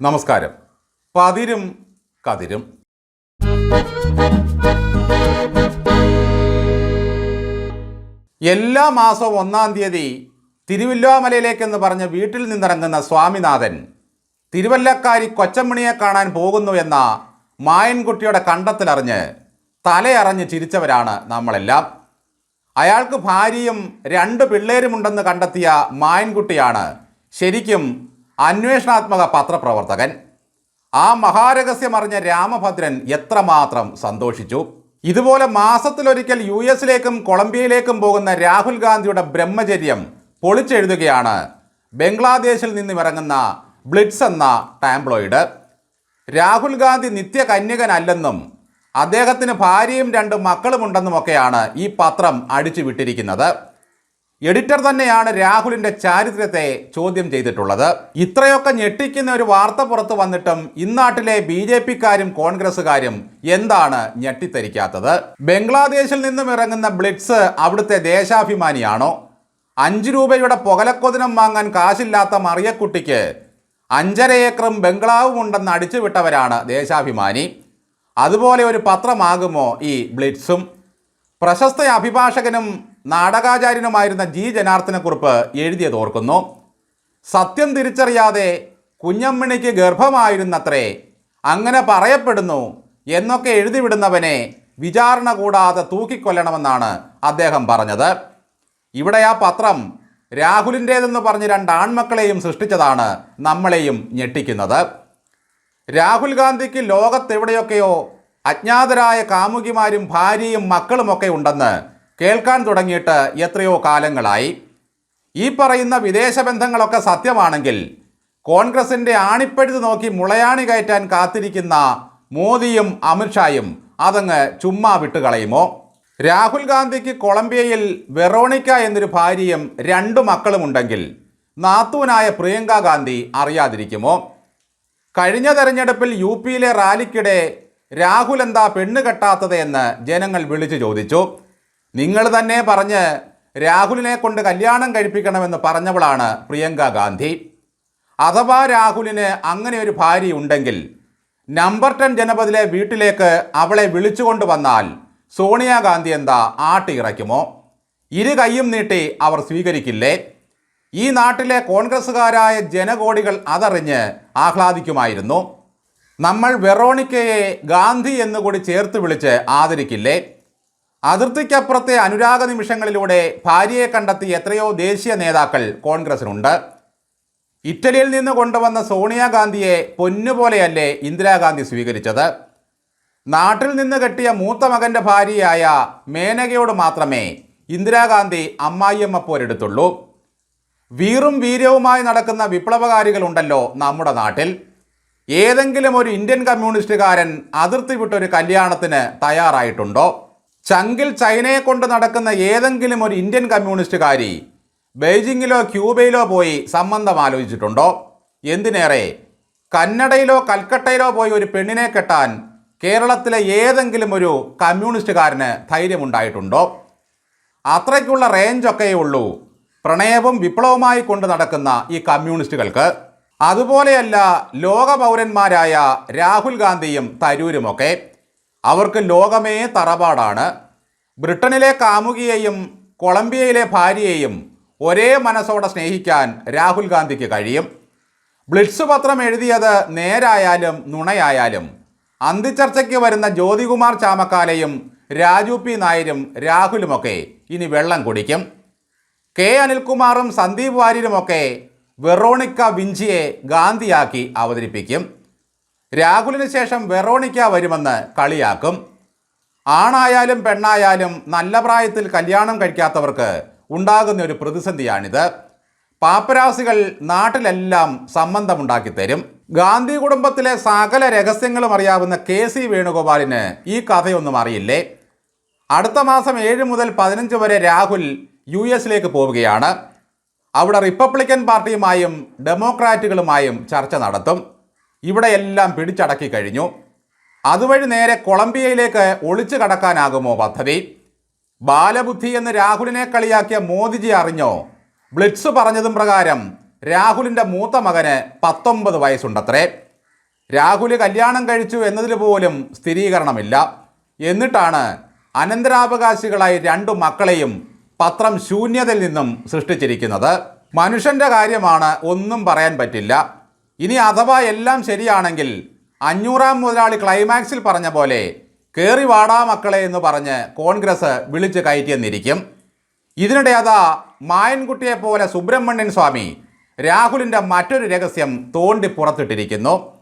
നമസ്കാരം. പതിരും കതിരും. എല്ലാ മാസവും ഒന്നാം തീയതി തിരുവില്ലാമലയിലേക്കെന്ന് പറഞ്ഞ് വീട്ടിൽ നിന്നിറങ്ങുന്ന സ്വാമിനാഥൻ തിരുവല്ലക്കാരി കൊച്ചമ്മണിയെ കാണാൻ പോകുന്നു എന്ന മായൻകുട്ടിയുടെ കണ്ടത്തിലറിഞ്ഞ് തലയറഞ്ഞ് ചിരിച്ചവരാണ് നമ്മളെല്ലാം. അയാൾക്ക് ഭാര്യയും രണ്ട് പിള്ളേരുമുണ്ടെന്ന് കണ്ടെത്തിയ മായൻകുട്ടിയാണ് ശരിക്കും അന്വേഷണാത്മക പത്രപ്രവർത്തകൻ. ആ മഹാരഹസ്യമറിഞ്ഞ രാമഭദ്രൻ എത്രമാത്രം സന്തോഷിച്ചു. ഇതുപോലെ മാസത്തിലൊരിക്കൽ യു എസിലേക്കും കൊളംബിയയിലേക്കും പോകുന്ന രാഹുൽ ഗാന്ധിയുടെ ബ്രഹ്മചര്യം പൊളിച്ചെഴുതുകയാണ് ബംഗ്ലാദേശിൽ നിന്നും ഇറങ്ങുന്ന ബ്ലിറ്റ്സ് എന്ന ടാംബ്ലോയിഡ്. രാഹുൽ ഗാന്ധി നിത്യകന്യകനല്ലെന്നും അദ്ദേഹത്തിന് ഭാര്യയും രണ്ട് മക്കളുമുണ്ടെന്നുമൊക്കെയാണ് ഈ പത്രം അടിച്ചു വിട്ടിരിക്കുന്നത് എഡിറ്റർ തന്നെയാണ് രാഹുലിന്റെ ചാരിത്രത്തെ ചോദ്യം ചെയ്തിട്ടുള്ളത്. ഇത്രയൊക്കെ ഞെട്ടിക്കുന്ന ഒരു വാർത്ത പുറത്തു വന്നിട്ടും ഇന്നാട്ടിലെ ബി ജെ പിക്കാരും കോൺഗ്രസുകാരും എന്താണ് ഞെട്ടിത്തരിക്കാത്തത്? ബംഗ്ലാദേശിൽ നിന്നും ഇറങ്ങുന്ന ബ്ലിറ്റ്സ് അവിടുത്തെ ദേശാഭിമാനിയാണോ? അഞ്ച് രൂപയുടെ പുകലക്കൊതിനം വാങ്ങാൻ കാശില്ലാത്ത മറിയക്കുട്ടിക്ക് അഞ്ചര ഏക്കറും ബംഗ്ലാവും ഉണ്ടെന്ന് അടിച്ചുവിട്ടവരാണ് ദേശാഭിമാനി. അതുപോലെ ഒരു പത്രമാകുമോ ഈ ബ്ലിറ്റ്സും? പ്രശസ്ത അഭിഭാഷകനും നാടകാചാര്യനുമായിരുന്ന ജി ജനാർദ്ദനക്കുറിപ്പ് എഴുതിയത് ഓർക്കുന്നു. സത്യം തിരിച്ചറിയാതെ കുഞ്ഞമ്മണിക്ക് ഗർഭമായിരുന്നത്രേ അങ്ങനെ പറയപ്പെടുന്നു എന്നൊക്കെ എഴുതിവിടുന്നവനെ വിചാരണ കൂടാതെ തൂക്കിക്കൊല്ലണമെന്നാണ് അദ്ദേഹം പറഞ്ഞത്. ഇവിടെ ആ പത്രം രാഹുലിന്റേതെന്ന് പറഞ്ഞ് രണ്ട് ആൺമക്കളെയും സൃഷ്ടിച്ചതാണ് നമ്മളെയും ഞെട്ടിക്കുന്നത്. രാഹുൽ ഗാന്ധിക്ക് ലോകത്തെവിടെയൊക്കെയോ അജ്ഞാതരായ കാമുകിമാരും ഭാര്യയും മക്കളുമൊക്കെ ഉണ്ടെന്ന് കേൾക്കാൻ തുടങ്ങിയിട്ട് എത്രയോ കാലങ്ങളായി. ഈ പറയുന്ന വിദേശ ബന്ധങ്ങളൊക്കെ സത്യമാണെങ്കിൽ കോൺഗ്രസിന്റെ ആണിപ്പഴുത് നോക്കി മുളയാണി കയറ്റാൻ കാത്തിരിക്കുന്ന മോദിയും അമിത്ഷായും അതങ്ങ് ചുമ്മാ വിട്ടുകളയുമോ രാഹുൽ ഗാന്ധിക്ക് കൊളംബിയയിൽ വെറോണിക്ക എന്നൊരു ഭാര്യയും രണ്ടു മക്കളുമുണ്ടെങ്കിൽ നാത്തൂനായ പ്രിയങ്ക ഗാന്ധി അറിയാതിരിക്കുമോ? കഴിഞ്ഞ തെരഞ്ഞെടുപ്പിൽ യു പിയിലെ റാലിക്കിടെ രാഹുൽ എന്താ പെണ്ണ് കെട്ടാത്തത് എന്ന് ജനങ്ങൾ വിളിച്ചു ചോദിച്ചു. നിങ്ങൾ തന്നെ പറഞ്ഞ് രാഹുലിനെ കൊണ്ട് കല്യാണം കഴിപ്പിക്കണമെന്ന് പറഞ്ഞവളാണ് പ്രിയങ്ക ഗാന്ധി. അഥവാ രാഹുലിന് അങ്ങനെ ഒരു ഭാര്യ ഉണ്ടെങ്കിൽ നമ്പർ ടെൻ ജനപദിലെ വീട്ടിലേക്ക് അവളെ വിളിച്ചുകൊണ്ട് വന്നാൽ സോണിയാഗാന്ധി എന്താ ആട്ടിയിറക്കുമോ ഇരു കൈയും നീട്ടി അവർ സ്വീകരിക്കില്ലേ? ഈ നാട്ടിലെ കോൺഗ്രസ്സുകാരായ ജനകോടികൾ അതറിഞ്ഞ് ആഹ്ലാദിക്കുമായിരുന്നു. നമ്മൾ വെറോണിക്കയെ ഗാന്ധി എന്നുകൂടി ചേർത്ത് വിളിച്ച് ആദരിക്കില്ലേ? അതിർത്തിക്കപ്പുറത്തെ അനുരാഗ നിമിഷങ്ങളിലൂടെ ഭാര്യയെ കണ്ടെത്തി എത്രയോ ദേശീയ നേതാക്കൾ കോൺഗ്രസിനുണ്ട്. ഇറ്റലിയിൽ നിന്ന് കൊണ്ടുവന്ന സോണിയാഗാന്ധിയെ പൊന്നുപോലെയല്ലേ ഇന്ദിരാഗാന്ധി സ്വീകരിച്ചത്? നാട്ടിൽ നിന്ന് കെട്ടിയ മൂത്ത മകന്റെ ഭാര്യയായ മേനകയോട് മാത്രമേ ഇന്ദിരാഗാന്ധി അമ്മായിയമ്മ പോരെടുത്തുള്ളൂ. വീറും വീര്യവുമായി നടക്കുന്ന വിപ്ലവകാരികളുണ്ടല്ലോ നമ്മുടെ നാട്ടിൽ. ഏതെങ്കിലും ഒരു ഇന്ത്യൻ കമ്മ്യൂണിസ്റ്റുകാരൻ അതിർത്തി വിട്ടൊരു കല്യാണത്തിന് തയ്യാറായിട്ടുണ്ടോ? ചങ്കിൽ ചൈനയെ കൊണ്ട് നടക്കുന്ന ഏതെങ്കിലും ഒരു ഇന്ത്യൻ കമ്മ്യൂണിസ്റ്റുകാരി ബെയ്ജിങ്ങിലോ ക്യൂബയിലോ പോയി സംബന്ധം ആലോചിച്ചിട്ടുണ്ടോ? എന്തിനേറെ? കന്നഡയിലോ കൽക്കട്ടയിലോ പോയി ഒരു പെണ്ണിനെ കെട്ടാൻ കേരളത്തിലെ ഏതെങ്കിലും ഒരു കമ്മ്യൂണിസ്റ്റുകാരന് ധൈര്യമുണ്ടായിട്ടുണ്ടോ? അത്രയ്ക്കുള്ള റേഞ്ചൊക്കെയേ ഉള്ളൂ. പ്രണയവും വിപ്ലവമായി കൊണ്ട് നടക്കുന്ന ഈ കമ്മ്യൂണിസ്റ്റുകൾക്ക്. അതുപോലെയല്ല ലോക പൗരന്മാരായ രാഹുൽ ഗാന്ധിയും തരൂരുമൊക്കെ അവർക്ക് ലോകമേ തറപാടാണ് ബ്രിട്ടനിലെ കാമുകിയെയും കൊളംബിയയിലെ ഭാര്യയെയും ഒരേ മനസ്സോടെ സ്നേഹിക്കാൻ രാഹുൽ ഗാന്ധിക്ക് കഴിയും. ബ്ലിറ്റ്സ് പത്രം എഴുതിയത് നേരായാലും നുണയായാലും അന്തിച്ചർച്ചയ്ക്ക് വരുന്ന ജ്യോതികുമാർ ചാമക്കാലയും രാജു പി നായരും രാഹുലുമൊക്കെ ഇനി വെള്ളം കുടിക്കും. കെ അനിൽകുമാറും സന്ദീപ് വാര്യരുമൊക്കെ വെറോണിക്ക വിഞ്ചിയെ ഗാന്ധിയാക്കി അവതരിപ്പിക്കും. രാഹുലിന് ശേഷം വെറോണിക്ക വരുമെന്ന് കളിയാക്കും. ആണായാലും പെണ്ണായാലും നല്ല പ്രായത്തിൽ കല്യാണം കഴിക്കാത്തവർക്ക് ഉണ്ടാകുന്ന ഒരു പ്രതിസന്ധിയാണിത്. പാപ്പരാസികൾ നാട്ടിലെല്ലാം സംബന്ധമുണ്ടാക്കി തരും. ഗാന്ധി കുടുംബത്തിലെ സകല രഹസ്യങ്ങളും അറിയാവുന്ന കെ സി വേണുഗോപാലിന് ഈ കഥയൊന്നും അറിയില്ലേ? അടുത്ത മാസം ഏഴ് മുതൽ പതിനഞ്ച് വരെ രാഹുൽ യു എസിലേക്ക് പോവുകയാണ്. അവിടെ റിപ്പബ്ലിക്കൻ പാർട്ടിയുമായും ഡെമോക്രാറ്റുകളുമായും ചർച്ച നടത്തും. ഇവിടെയെല്ലാം പിടിച്ചടക്കി കഴിഞ്ഞു. അതുവഴി നേരെ കൊളംബിയയിലേക്ക് ഒളിച്ചു കടക്കാനാകുമോ പദ്ധതി? ബാലബുദ്ധി എന്ന് രാഹുലിനെ കളിയാക്കിയ മോദിജി അറിഞ്ഞോ? ബ്ലിറ്റ്സ് പറഞ്ഞതും പ്രകാരം രാഹുലിന്റെ മൂത്ത മകന് പത്തൊമ്പത് വയസ്സുണ്ടത്രേ. രാഹുൽ കല്യാണം കഴിച്ചു എന്നതിൽ പോലും സ്ഥിരീകരണമില്ല. എന്നിട്ടാണ് അനന്തരാവകാശികളായി രണ്ടു മക്കളെയും പത്രം ശൂന്യതയിൽ നിന്നും സൃഷ്ടിച്ചിരിക്കുന്നത്. മനുഷ്യന്റെ കാര്യമാണ് ഒന്നും പറയാൻ പറ്റില്ല. ഇനി അഥവാ എല്ലാം ശരിയാണെങ്കിൽ അഞ്ഞൂറാം മുതലാളി ക്ലൈമാക്സിൽ പറഞ്ഞ പോലെ കയറി വാടാ മക്കളെ എന്ന് പറഞ്ഞ് കോൺഗ്രസ് വിളിച്ചു കയറ്റിയെന്നിരിക്കും. ഇതിനിടെ അതാ മായൻകുട്ടിയെ പോലെ സുബ്രഹ്മണ്യൻ സ്വാമി രാഹുലിന്റെ മറ്റൊരു രഹസ്യം തോണ്ടി പുറത്തിട്ടിരിക്കുന്നു.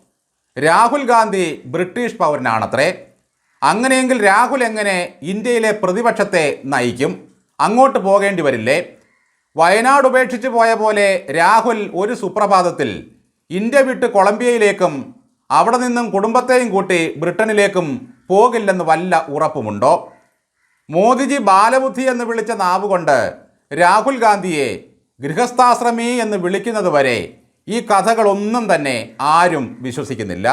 രാഹുൽ ഗാന്ധി ബ്രിട്ടീഷ് പൗരനാണത്രേ. അങ്ങനെയെങ്കിൽ രാഹുൽ എങ്ങനെ ഇന്ത്യയിലെ പ്രതിപക്ഷത്തെ നയിക്കും? അങ്ങോട്ട് പോകേണ്ടി വരില്ലേ? വയനാട് ഉപേക്ഷിച്ച് പോയ പോലെ രാഹുൽ ഒരു സുപ്രഭാതത്തിൽ ഇന്ത്യ വിട്ട് കൊളംബിയയിലേക്കും അവിടെ നിന്നും കുടുംബത്തെയും കൂട്ടി ബ്രിട്ടനിലേക്കും പോകില്ലെന്ന് വല്ല ഉറപ്പുമുണ്ടോ? മോദിജി ബാലബുദ്ധി എന്ന് വിളിച്ച നാവുകൊണ്ട് രാഹുൽ ഗാന്ധിയെ ഗൃഹസ്ഥാശ്രമി എന്ന് വിളിക്കുന്നത് വരെ ഈ കഥകളൊന്നും തന്നെ ആരും വിശ്വസിക്കുന്നില്ല.